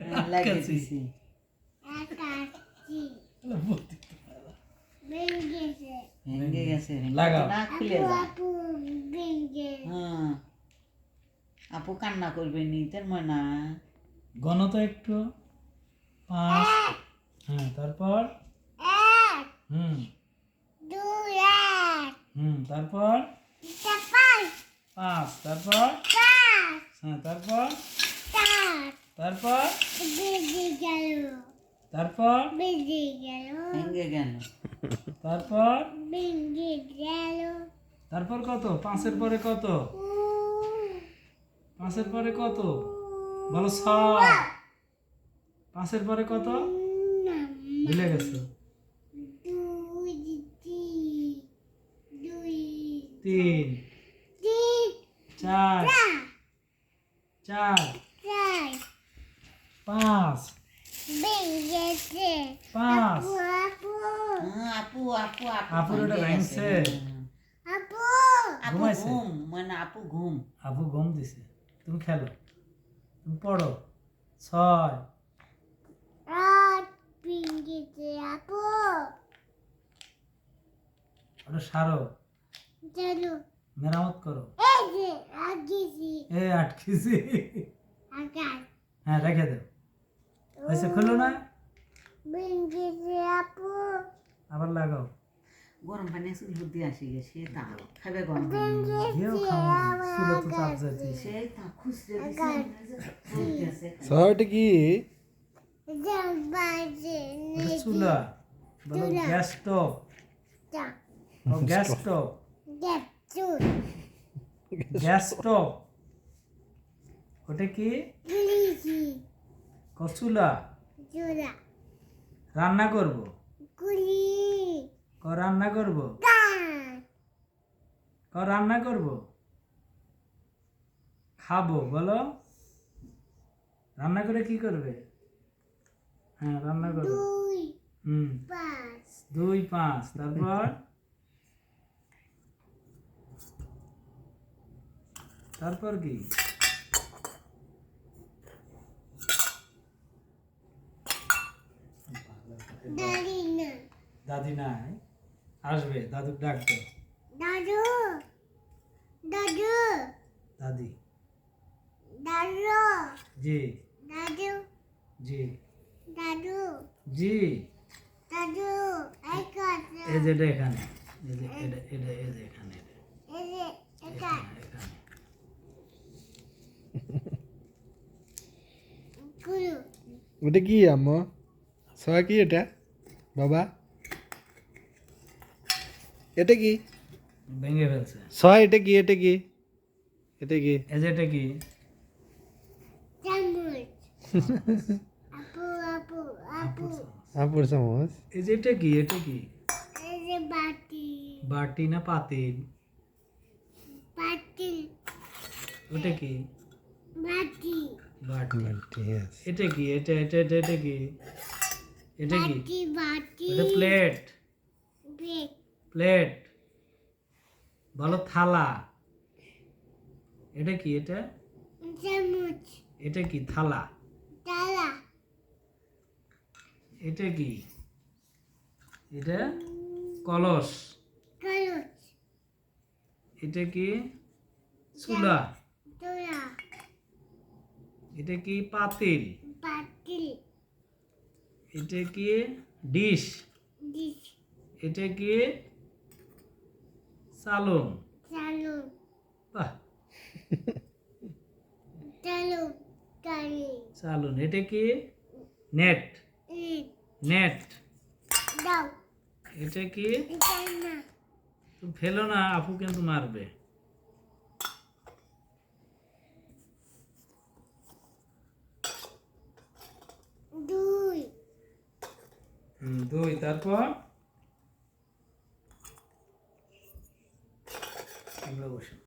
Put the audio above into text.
লাগিয়ে দিছি। আকাশি বলতে বেঙ্গেছে ভেঙে গেছে। না খুলে আপু হ্যাঁ। কান্না করবে নি তার মনে গণ তো একটু। পাঁচ। হ্যাঁ তারপর? এক। হুম। হুম তারপর? পাঁচ। তারপর? হ্যাঁ তারপর? তারপর? তারপর? ভেঙে গেল। তারপর? বেঙ্গে গেল তারপর কত? পাঁচের পরে কত? পাঁচের পরে কত? বলো ছয়। পাঁচের পরে কত? ভুলে গেছো। তিন। চার। চার। পাঁচ পাঁচ আপু আপু। হ্যাঁ, আপু আপু আপু ওটা ভাঙছে। আপু। আপু ঘুম মানে আপু ঘুম। আপু ঘুম দিছে। তুমি খেলো। তুমি পড়ো। ছয়। রাত বেঙ্গেছে আপু। ওটা সারো। চলো মেরামত করো। এই যে আগেছি এ আটকেছি। হ্যাঁ রেখে দাও। হয়েছে খুলো না। আবার লাগাও। গরম পানি চুল বুদ্ধি আসি গেছে তা খাবে গরম সেই তা খুচরে দিছে কি? চুলা gas stove. Gas stove. Gas stove. ওটা কি? কচুলা? চুলা রান্না করব? গুলি ক রান্না করব? গান ক রান্না করব? খাব বলো। রান্না করে কি করবে? হ্যাঁ রান্না করব দুই হুম। পাঁচ। দুই পাঁচ। তারপর? তারপর কি দাদি না দাদি নাই আসবে দাদু ডাকবে। দাদু দাদু। দাদি। দাদু। জি। দাদু। জি। দাদু। জি। দাদু এই যে এটা এখানে এই যে এটা এটা এই যে এখানে। এই যে এটা। ওটা কি আম্মু? ছয় কি এটা? বাবা? এটা কি ভেঙে ফেলছে ছয় এটা কি এটা কি এটা কি এই যে এটা কি চামচ আপু আপু আপু আপুর চামচ এই যে এটা কি এটা কি এই যে বাটি বাটি না পাতিল বাটি ওটা কি বাটি বাটি ঠিক আছে এটা কি এটা এটা এটা এটা কি এটা কি বাটি বাটি এটা প্লেট ব্রেক প্লেট বলো থালা। এটা কি এটা? এটা কি থালা? তালা এটা কি? এটা কলস। কাগজ এটা কি? চুলা। তোলা এটা কি পাতিল? বাটি এটা কি ডিশ? ডিস এটা কি চালন চালু। বাহ। চালন এটা কি? নেট। নেট। দাও। এটা কি? তুমি ফেলো না আপু কিন্তু মারবে। দুই। দুই। তারপর? devotion